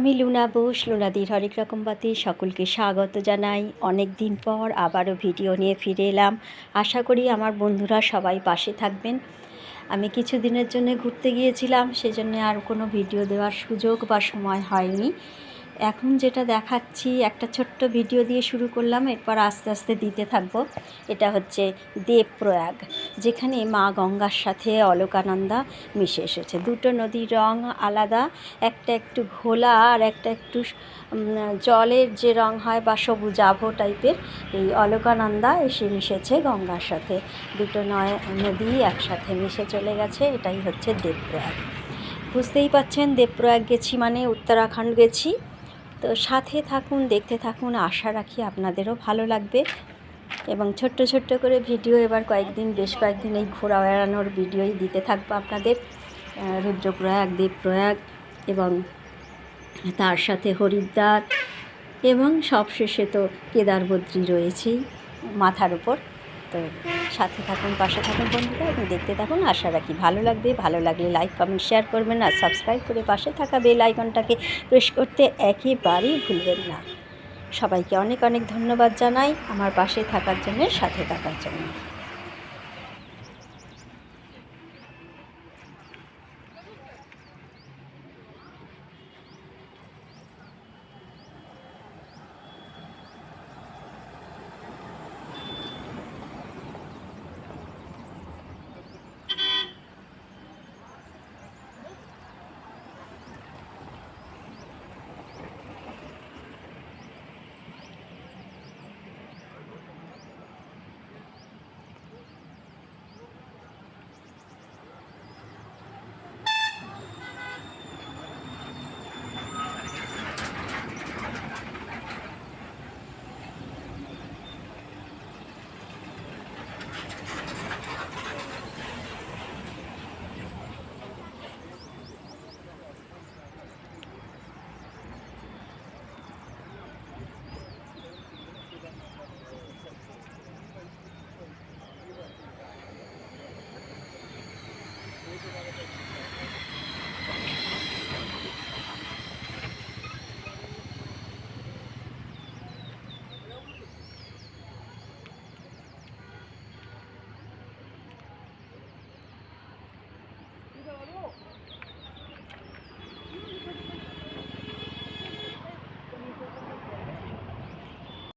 আমি লুনা বোস লুনাদির হরেক রকম বাতি, সকলকে স্বাগত জানাই। অনেক দিন পর আবারও ভিডিও নিয়ে ফিরে এলাম। আশা করি আমার বন্ধুরা সবাই পাশে থাকবেন। আমি কিছু দিনের জন্য ঘুরতে গিয়েছিলাম, সেজন্য আর কোনো ভিডিও দেওয়ার সুযোগ বা সময় হয়নি। এখন যেটা দেখাচ্ছি, একটা ছোট্ট ভিডিও দিয়ে শুরু করলাম, এরপর আস্তে আস্তে দিতে থাকব। এটা হচ্ছে দেবপ্রয়াগ, যেখানে মা গঙ্গার সাথে অলকানন্দা মিশে এসেছে। দুটো নদীর রং আলাদা, একটা একটু ঘোলা আর একটা একটু জলের যে রং হয় বা সবুজ আভো টাইপের, এই অলকানন্দা এসে মিশেছে গঙ্গার সাথে। দুটো নয়, নদী একসাথে মিশে চলে গেছে, এটাই হচ্ছে দেবপ্রয়াগ। বুঝতেই পাচ্ছেন, দেবপ্রয়াগ গেছি মানে উত্তরাখণ্ড গেছি। তো সাথে থাকুন, দেখতে থাকুন, আশা রাখি আপনাদেরও ভালো লাগবে। এবং ছোট্ট ছোট্ট করে ভিডিও এবার কয়েকদিন, বেশ কয়েকদিন এই ঘোরা বেড়ানোর ভিডিওই দিতে থাকব আপনাদের। রুদ্রপ্রয়াগ, দেবপ্রয়াগ এবং তার সাথে হরিদ্বার এবং সবশেষে তো কেদারবদ্রী রয়েছেই মাথার উপর। তো সাথে থাকুন, পাশে থাকুন বন্ধুরা, এবং দেখতে থাকুন। আশা রাখি ভালো লাগবে। ভালো লাগলে লাইক কমেন্ট শেয়ার করবেন আর সাবস্ক্রাইব করে পাশে থাকা বেল আইকনটাকে প্রেস করতে একেবারেই ভুলবেন না। সবাইকে অনেক অনেক ধন্যবাদ জানাই আমার পাশে থাকার জন্য, সাথে থাকার জন্য।